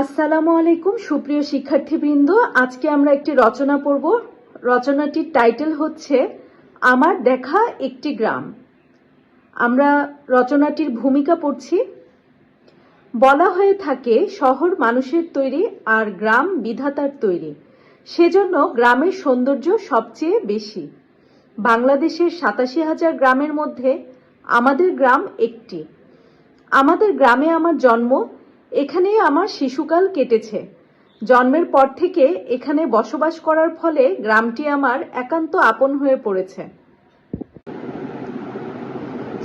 আসসালামু আলাইকুম, সুপ্রিয় শিক্ষার্থীবৃন্দ। আজকে আমরা একটি রচনা পড়ব। রচনাটির টাইটেল হচ্ছে, আমার দেখা একটি গ্রাম। আমরা রচনাটির ভূমিকা পড়ছি, বলা হয়ে থাকে, শহর মানুষের তৈরি আর গ্রাম বিধাতার তৈরি। সেজন্য গ্রামের সৌন্দর্য সবচেয়ে বেশি। বাংলাদেশের সাতাশি হাজার গ্রামের মধ্যে আমাদের গ্রাম একটি। আমাদের গ্রামে আমার জন্ম এখানেই আমার শিশুকাল কেটেছে। জন্মের পর থেকে এখানে বসবাস করার ফলে গ্রামটি আমার একান্ত আপন হয়ে পড়েছে।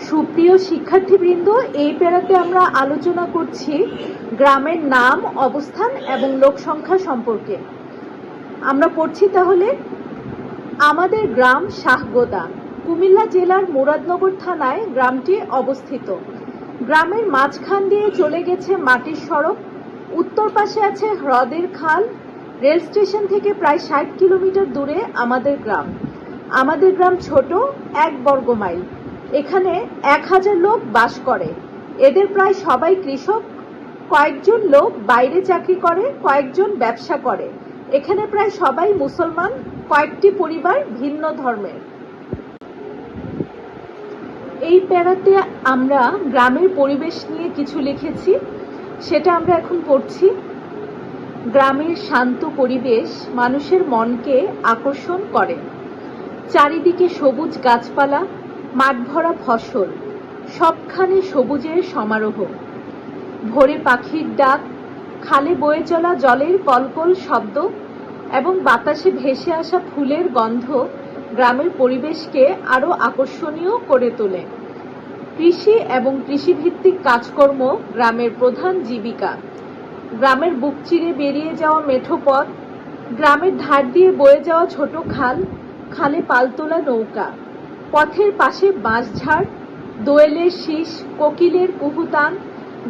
সুপ্রিয় শিক্ষার্থীবৃন্দ, এই পেরাতে আমরা আলোচনা করছি গ্রামের নাম, অবস্থান এবং লোক সংখ্যা সম্পর্কে। আমরা পড়ছি তাহলে, আমাদের গ্রাম শাহগোদা, কুমিল্লা জেলার মুরাদনগর থানায় গ্রামটি অবস্থিত। গ্রামের মাঝখান দিয়ে চলে গেছে মাটির সড়ক। উত্তর পাশে আছে হ্রদের খাল। রেল স্টেশন থেকে প্রায় ষাট কিলোমিটার দূরে আমাদের গ্রাম। আমাদের গ্রাম ছোট, এক বর্গ মাইল। এখানে এক হাজার লোক বাস করে। এদের প্রায় সবাই কৃষক। কয়েকজন লোক বাইরে চাকরি করে, কয়েকজন ব্যবসা করে। এখানে প্রায় সবাই মুসলমান। কয়েকটি পরিবার ভিন্ন ধর্মের। এই প্যারাতে আমরা গ্রামের পরিবেশ নিয়ে কিছু লিখেছি। সেটা আমরা এখন পড়ছি। গ্রামের শান্ত পরিবেশ মানুষের মনকে আকর্ষণ করে। চারিদিকে সবুজ গাছপালা মাঠ ভরা ফসল, সবখানে সবুজের সমারোহ। ভোরে পাখির ডাক, খালে বয়ে চলা জলের কলকল শব্দ এবং বাতাসে ভেসে আসা ফুলের গন্ধ গ্রামের পরিবেশকে আরও আকর্ষণীয় করে তোলে। কৃষি এবং কৃষিভিত্তিক কাজকর্ম গ্রামের প্রধান জীবিকা। গ্রামের বুক চিরে বেরিয়ে যাওয়া মেঠো পথ, গ্রামের ধার দিয়ে বয়ে যাওয়া ছোট খাল, খালে পালতোলা নৌকা, পথের পাশে বাঁশঝাড়, দোয়েলের শীষ, কোকিলের কুহুতান,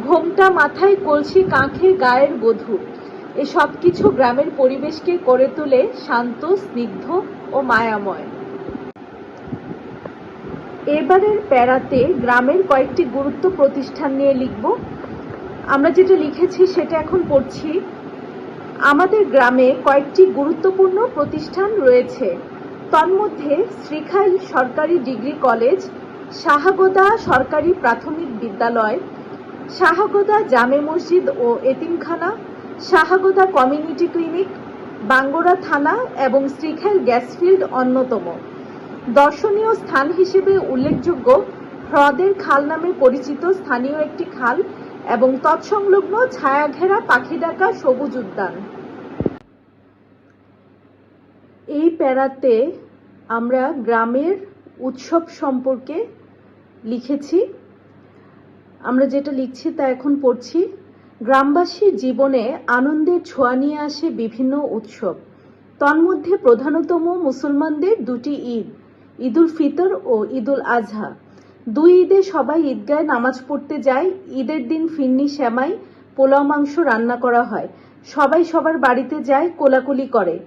ঘোমটা মাথায় কলসি কাঁখে গায়ের বধূ। এসব কিছু গ্রামের পরিবেশকে করে তোলে শান্ত, স্নিগ্ধ ও মায়াময়। এবারের প্যারাতে গ্রামের কয়েকটি গুরুত্ব প্রতিষ্ঠান নিয়ে লিখব। আমরা যেটা লিখেছি সেটা এখন পড়ছি। আমাদের গ্রামে কয়েকটি গুরুত্বপূর্ণ প্রতিষ্ঠান রয়েছে। তন্মধ্যে শ্রীখাইল সরকারি ডিগ্রি কলেজ, শাহাগোদা সরকারি প্রাথমিক বিদ্যালয়, শাহাগোদা জামে মসজিদ ও এতিমখানা, শাহাগোদা কমিউনিটি ক্লিনিক বাঙ্গোরা থানা এবং শ্রীখাইল গ্যাসফিল্ড অন্যতম। দর্শনীয় স্থান হিসেবে উল্লেখযোগ্য হ্রদের খাল নামে পরিচিত স্থানীয় একটি খাল এবং তৎসংলগ্ন ছায়াঘেরা পাখি ডাকা সবুজ উদ্যান। এই প্যারাতে আমরা গ্রামের উৎসব সম্পর্কে লিখেছি। আমরা যেটা লিখছি তা এখন পড়ছি। গ্রামবাসীর জীবনে আনন্দের ছোঁয়া নিয়ে আসে বিভিন্ন উৎসব। তন্মধ্যে প্রধানতম মুসলমানদের দুটি ঈদ। ঈদুল ফিতর ও ঈদুল আজহা। দুই ঈদে সবাই ঈদগায় নামাজ পড়তে যায়। ঈদের দিন ফিন্নি শ্যামাই, পোলাও মাংস রান্না করা হয়। সবাই সবার বাড়িতে যায়, কোলাকুলি করে।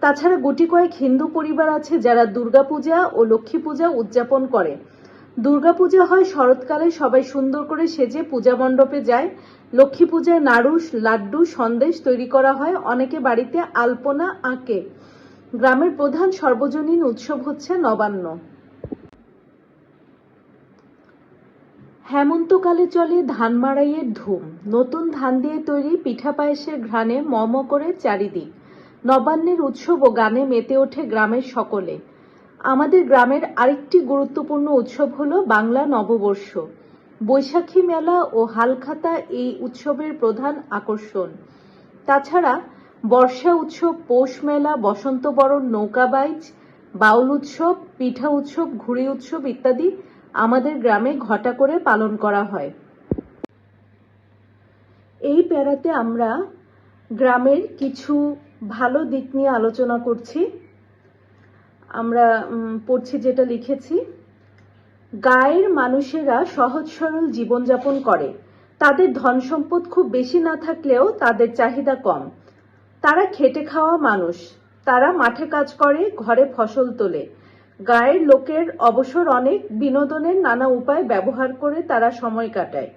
তাছাড়া গুটি কয়েক হিন্দু পরিবার আছে যারা দুর্গাপূজা ও লক্ষ্মী পূজা উদযাপন করে। দুর্গাপূজা হয় শরৎকালে সবাই সুন্দর করে সেজে পূজা মণ্ডপে যায়। লক্ষ্মী পূজায় নাড়ু লাড্ডু, সন্দেশ তৈরি করা হয়। অনেকে বাড়িতে আলপনা আঁকে। গ্রামের প্রধান সর্বজনীন উৎসব হচ্ছে নবান্ন। হেমন্তকালে চলে ধান মাড়াইয়ের ধুম। নতুন ধান দিয়ে তৈরি পিঠা পায়েসের ঘ্রাণে মম করে চারিদিক। নবান্নের উৎসব ও গানে মেতে ওঠে গ্রামের সকলে। আমাদের গ্রামের আরেকটি গুরুত্বপূর্ণ উৎসব হল বাংলা নববর্ষ। বৈশাখী মেলা ও হালখাতা এই উৎসবের প্রধান আকর্ষণ। তাছাড়া বর্ষা উৎসব, পৌষ মেলা, বসন্ত বরণ, নৌকা বাইচ, বাউল উৎসব, পিঠা উৎসব, ঘুড়ি উৎসব ইত্যাদি আমাদের গ্রামে ঘটা করে পালন করা হয়। এই প্যারাতে আমরা গ্রামের কিছু ভালো দিক নিয়ে আলোচনা করছি। আমরা পড়ছি যেটা লিখেছি, গায়ের মানুষেরা সহজ সরল জীবনযাপন করে। তাদের ধন সম্পদ খুব বেশি না থাকলেও তাদের চাহিদা কম। তারা খেটে খাওয়া মানুষ। তারা মাঠে কাজ করে, ঘরে ফসল তোলে। গায়ের লোকের অবসর অনেক বিনোদনের নানা উপায় ব্যবহার করে তারা সময় কাটায়।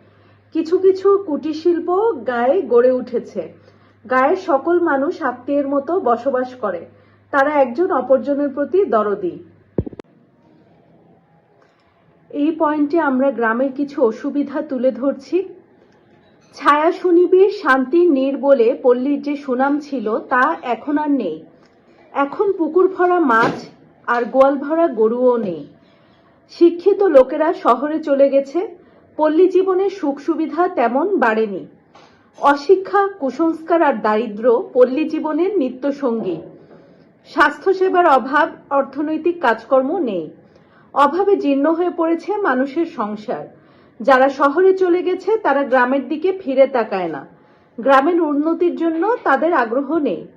কিছু কিছু কুটির শিল্প গায়ে গড়ে উঠেছে। গায়ের সকল মানুষ আত্মীয়ের মতো বসবাস করে। তারা একজন অপরজনের প্রতি দরদি। এই পয়েন্টে আমরা গ্রামের কিছু অসুবিধা তুলে ধরছি। ছায়া সুনিবিড় শান্তির নীর বলে পল্লীর যে সুনাম ছিল, তা এখন আর নেই। এখন পুকুর ভরা মাছ আর গোয়াল ভরা গরুও নেই। শিক্ষিত লোকেরা শহরে চলে গেছে। পল্লী জীবনের সুখ সুবিধা তেমন বাড়েনি। অশিক্ষা, কুসংস্কার আর দারিদ্র পল্লী জীবনের নিত্য নিত্যসঙ্গী স্বাস্থ্যসেবার অভাব, অর্থনৈতিক কাজকর্ম নেই। অভাবে জীর্ণ হয়ে পড়েছে মানুষের সংসার। যারা শহরে চলে গেছে, তারা গ্রামের দিকে ফিরে তাকায় না। গ্রামের উন্নতির জন্য তাদের আগ্রহ নেই।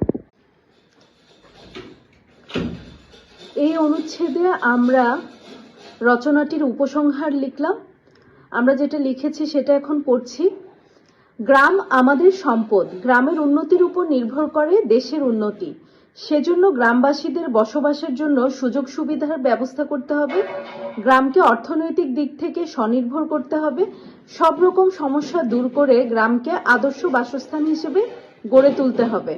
এই অনুচ্ছেদে আমরা রচনাটির উপসংহার লিখলাম। আমরা যেটা লিখেছি, সেটা এখন পড়ছি। গ্রাম আমাদের সম্পদ। গ্রামের উন্নতির উপর নির্ভর করে দেশের উন্নতি। সেজন্য গ্রামবাসীদের বসবাসের জন্য সুযোগ সুবিধার ব্যবস্থা করতে হবে, গ্রামকে অর্থনৈতিক দিক থেকে স্বনির্ভর করতে হবে সব রকম সমস্যা দূর করে গ্রামকে আদর্শ বাসস্থান হিসেবে গড়ে তুলতে হবে।